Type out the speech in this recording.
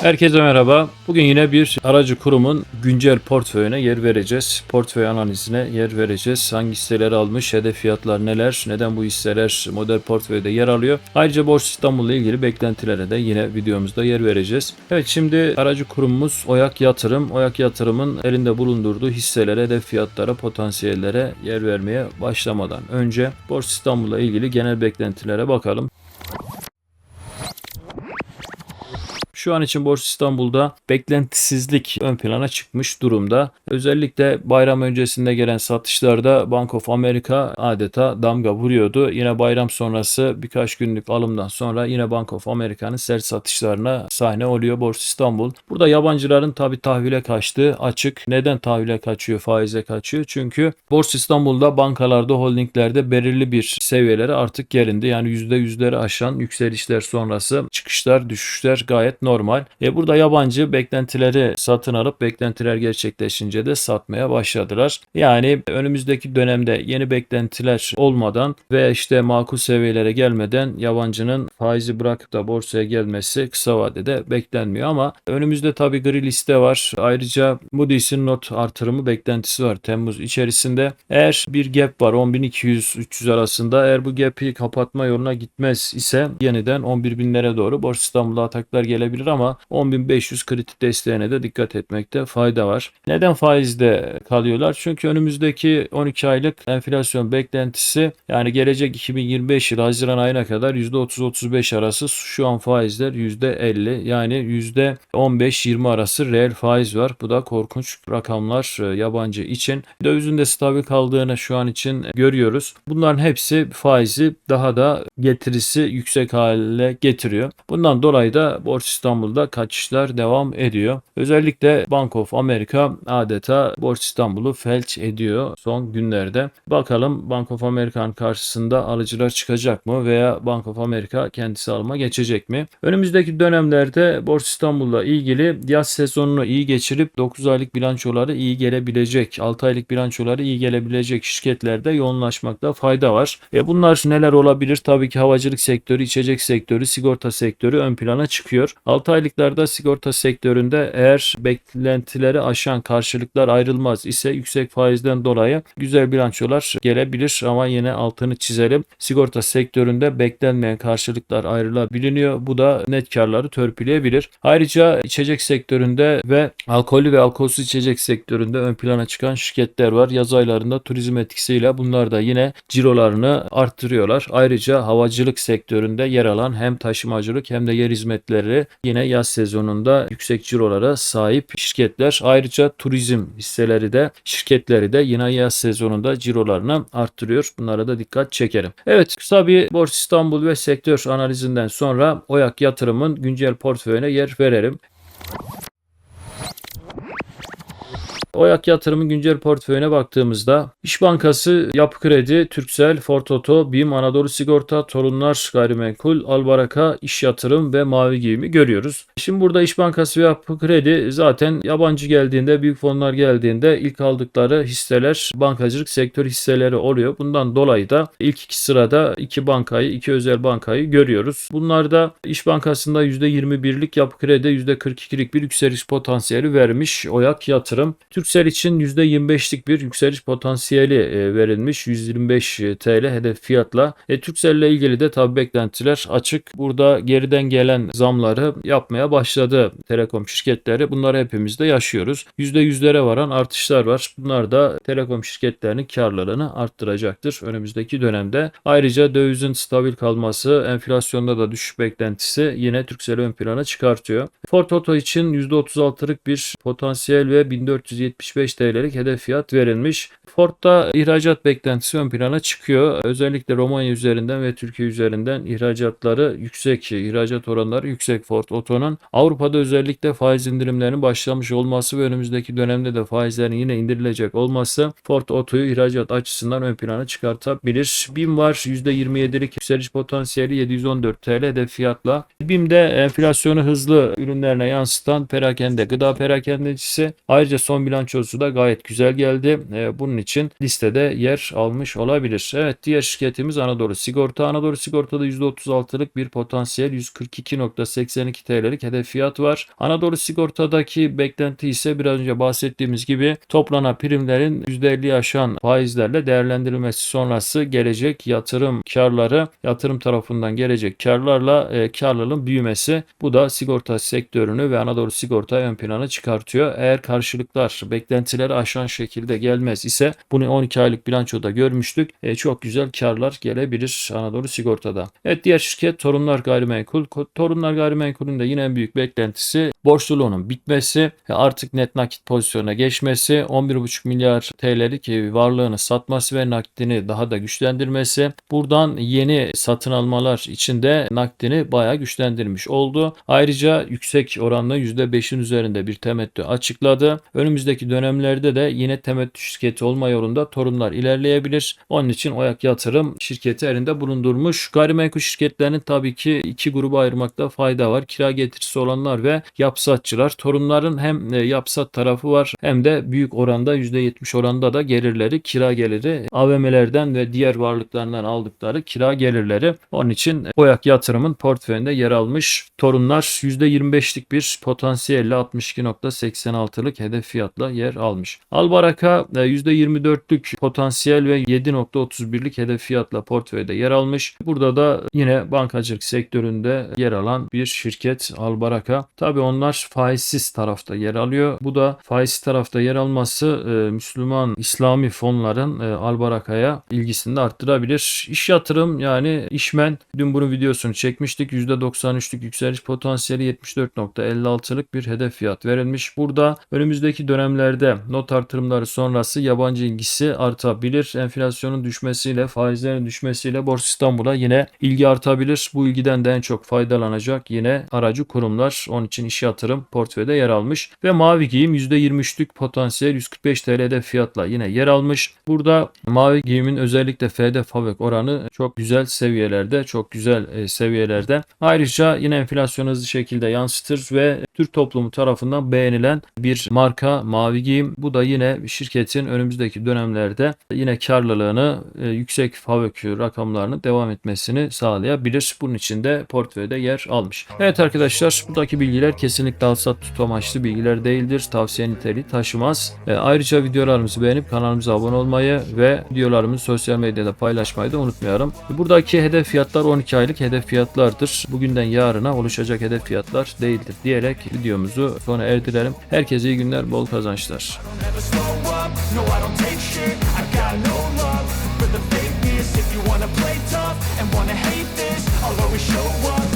Herkese merhaba. Bugün yine bir aracı kurumun güncel portföyüne yer vereceğiz. Portföy analizine yer vereceğiz. Hangi hisseleri almış, hedef fiyatlar neler, neden bu hisseler model portföyde yer alıyor. Ayrıca Borsa İstanbul'la ilgili beklentilere de yine videomuzda yer vereceğiz. Evet şimdi aracı kurumumuz Oyak Yatırım. Oyak Yatırım'ın elinde bulundurduğu hisselere, hedef fiyatlara, potansiyellere yer vermeye başlamadan önce Borsa İstanbul'la ilgili genel beklentilere bakalım. Şu an için Borsa İstanbul'da beklentisizlik ön plana çıkmış durumda. Özellikle bayram öncesinde gelen satışlarda Bank of America adeta damga vuruyordu. Yine bayram sonrası birkaç günlük alımdan sonra yine Bank of America'nın sert satışlarına sahne oluyor Borsa İstanbul. Burada yabancıların tabi tahvile kaçtığı açık. Neden tahvile kaçıyor, faize kaçıyor? Çünkü Borsa İstanbul'da bankalarda, holdinglerde belirli bir seviyelere artık gelindi. Yani %100'leri aşan yükselişler sonrası çıkışlar, düşüşler gayet normal. E burada yabancı beklentileri satın alıp beklentiler gerçekleşince de satmaya başladılar. Yani önümüzdeki dönemde yeni beklentiler olmadan ve işte makul seviyelere gelmeden yabancının faizi bırakıp da borsaya gelmesi kısa vadede beklenmiyor ama önümüzde tabii gri liste var. Ayrıca Moody's'in not artırımı beklentisi var Temmuz içerisinde. Eğer bir gap var 10.200-300 arasında eğer bu gap'i kapatma yoluna gitmez ise yeniden 11.000'lere doğru Borsa İstanbul'da ataklar gelebilir ama 10.500 kritik desteğine de dikkat etmekte fayda var. Neden faizde kalıyorlar? Çünkü önümüzdeki 12 aylık enflasyon beklentisi yani gelecek 2025 yıl Haziran ayına kadar %30-35 arası şu an faizler %50 yani %15-20 arası reel faiz var. Bu da korkunç rakamlar e, yabancı için. Dövizin de stabil kaldığını şu an için görüyoruz. Bunların hepsi faizi daha da getirisi yüksek hale getiriyor. Bundan dolayı da Borsa İstanbul'da kaçışlar devam ediyor. Özellikle Bank of America adeta Borsa İstanbul'u felç ediyor son günlerde. Bakalım Bank of America'nın karşısında alıcılar çıkacak mı veya Bank of America kendisi alma geçecek mi? Önümüzdeki dönemlerde Borsa İstanbul'la ilgili yaz sezonunu iyi geçirip 9 aylık bilançoları iyi gelebilecek, 6 aylık bilançoları iyi gelebilecek şirketlerde yoğunlaşmakta fayda var. E bunlar neler olabilir? Tabii ki havacılık sektörü, içecek sektörü, sigorta sektörü ön plana çıkıyor. 6 aylıklarda sigorta sektöründe eğer beklentileri aşan karşılıklar ayrılmaz ise yüksek faizden dolayı güzel bilançolar gelebilir ama yine altını çizelim. Sigorta sektöründe beklenmeyen karşılıklar ayrılabiliyor. Bu da net karları törpüleyebilir. Ayrıca içecek sektöründe ve alkollü ve alkolsüz içecek sektöründe ön plana çıkan şirketler var. Yaz aylarında turizm etkisiyle bunlar da yine cirolarını arttırıyorlar. Ayrıca havacılık sektöründe yer alan hem taşımacılık hem de yer hizmetleri yine yaz sezonunda yüksek cirolara sahip şirketler. Ayrıca turizm hisseleri de şirketleri de yine yaz sezonunda cirolarını arttırıyor. Bunlara da dikkat çekerim. Evet kısa bir Borsa İstanbul ve sektör analizinden sonra Oyak Yatırım'ın güncel portföyüne yer verelim. Oyak Yatırım'ın güncel portföyüne baktığımızda İş Bankası, Yapı Kredi, Türksel, Fortoto, BİM, Anadolu Sigorta, Torunlar Gayrimenkul, Albaraka, İş Yatırım ve Mavi Giyim'i görüyoruz. Şimdi burada İş Bankası ve Yapı Kredi zaten yabancı geldiğinde, büyük fonlar geldiğinde ilk aldıkları hisseler bankacılık sektör hisseleri oluyor. Bundan dolayı da ilk iki sırada iki bankayı, iki özel bankayı görüyoruz. Bunlarda İş Bankası'nda %21'lik, Yapı Kredi %42'lik bir yükseliş potansiyeli vermiş Oyak Yatırım. Türksel için %25'lik bir yükseliş potansiyeli e, verilmiş. 125 TL hedef fiyatla. E, Türksel ile ilgili de tabi beklentiler açık. Burada geriden gelen zamları yapmaya başladı telekom şirketleri. Bunları hepimiz de yaşıyoruz. %100'lere varan artışlar var. Bunlar da telekom şirketlerinin karlılığını arttıracaktır önümüzdeki dönemde. Ayrıca dövizin stabil kalması, enflasyonda da düşüş beklentisi yine Türksel'i ön plana çıkartıyor. Ford Auto için %36'lık bir potansiyel ve 1475 TL'lik hedef fiyat verilmiş. Ford'da ihracat beklentisi ön plana çıkıyor. Özellikle Romanya üzerinden ve Türkiye üzerinden ihracatları yüksek, ihracat oranları yüksek Ford Auto'nun. Avrupa'da özellikle faiz indirimlerinin başlamış olması ve önümüzdeki dönemde de faizlerin yine indirilecek olması Ford Auto'yu ihracat açısından ön plana çıkartabilir. BİM var %27'lik yükseliş potansiyeli 714 TL hedef fiyatla. BİM'de enflasyonu hızlı ürünlerine yansıtan perakende, gıda perakendecisi. Ayrıca son bilanço bilançosu da gayet güzel geldi. E, bunun için listede yer almış olabilir. Evet diğer şirketimiz Anadolu Sigorta. Anadolu Sigorta'da %36'lık bir potansiyel 142.82 TL'lik hedef fiyat var. Anadolu Sigorta'daki beklenti ise biraz önce bahsettiğimiz gibi toplanan primlerin %50'yi aşan faizlerle değerlendirilmesi sonrası gelecek yatırım karları yatırım tarafından gelecek karlarla e, karlılığın büyümesi bu da sigorta sektörünü ve Anadolu Sigorta ön plana çıkartıyor. Eğer karşılıklar beklentileri aşan şekilde gelmez ise bunu 12 aylık bilançoda görmüştük. E, çok güzel karlar gelebilir Anadolu Sigorta'da. Evet diğer şirket Torunlar Gayrimenkul. Torunlar Gayrimenkul'ün de yine en büyük beklentisi borçluluğunun bitmesi artık net nakit pozisyona geçmesi, 11,5 milyar TL'lik varlığını satması ve nakdini daha da güçlendirmesi. Buradan yeni satın almalar için de nakdini bayağı güçlendirmiş oldu. Ayrıca yüksek oranla %5'in üzerinde bir temettü açıkladı. Önümüzdeki dönemlerde de yine temettü şirketi olma yolunda torunlar ilerleyebilir. Onun için Oyak Yatırım şirketi elinde bulundurmuş. Gayrimenkul şirketlerinin tabii ki iki gruba ayırmakta fayda var. Kira getirisi olanlar ve yapsatçılar. Torunların hem e, yapsat tarafı var hem de büyük oranda %70 oranda da gelirleri kira geliri AVM'lerden ve diğer varlıklarından aldıkları kira gelirleri. Onun için Oyak Yatırım'ın portföyünde yer almış. Torunlar %25'lik bir potansiyelle 62.86'lık hedef fiyatla yer almış. Albaraka e, %24'lük potansiyel ve 7.31'lik hedef fiyatla portföyde yer almış. Burada da yine bankacılık sektöründe yer alan bir şirket Albaraka. Tabi onlar faizsiz tarafta yer alıyor. Bu da faizsiz tarafta yer alması e, Müslüman İslami fonların e, Albaraka'ya ilgisini de arttırabilir. İş yatırım yani işmen dün bunun videosunu çekmiştik. %93'lük yükseliş potansiyeli 74.56'lık bir hedef fiyat verilmiş. Burada önümüzdeki dönemlerde not artırımları sonrası yabancı ilgisi artabilir. Enflasyonun düşmesiyle, faizlerin düşmesiyle Borsa İstanbul'a yine ilgi artabilir. Bu ilgiden de en çok faydalanacak yine aracı kurumlar. Onun için iş yatırım portföyde yer almış. Ve mavi giyim %23'lük potansiyel 145 TL'de fiyatla yine yer almış. Burada mavi giyimin özellikle FD FAVÖK oranı çok güzel seviyelerde, çok güzel e, seviyelerde. Ayrıca yine enflasyon hızlı şekilde yansıtır ve Türk toplumu tarafından beğenilen bir marka mavi giyim. Bu da yine şirketin önümüzdeki dönemlerde yine karlılığını e, yüksek FAVÖK rakamlarını devam etmesini sağlayabilir. Bunun için de portföyde yer almış. Evet arkadaşlar buradaki bilgiler kesinlikle alsat tut amaçlı bilgiler değildir. Tavsiye niteliği taşımaz. E, ayrıca videolarımızı beğenip kanalımıza abone olmayı ve videolarımızı sosyal medyada paylaşmayı da unutmayalım. Buradaki hedef fiyatlar 12 aylık hedef fiyatlardır. Bugünden yarına oluşacak hedef fiyatlar değildir diyerek videomuzu sona erdirelim. Herkese iyi günler, bol kazançlar. I'll always show up.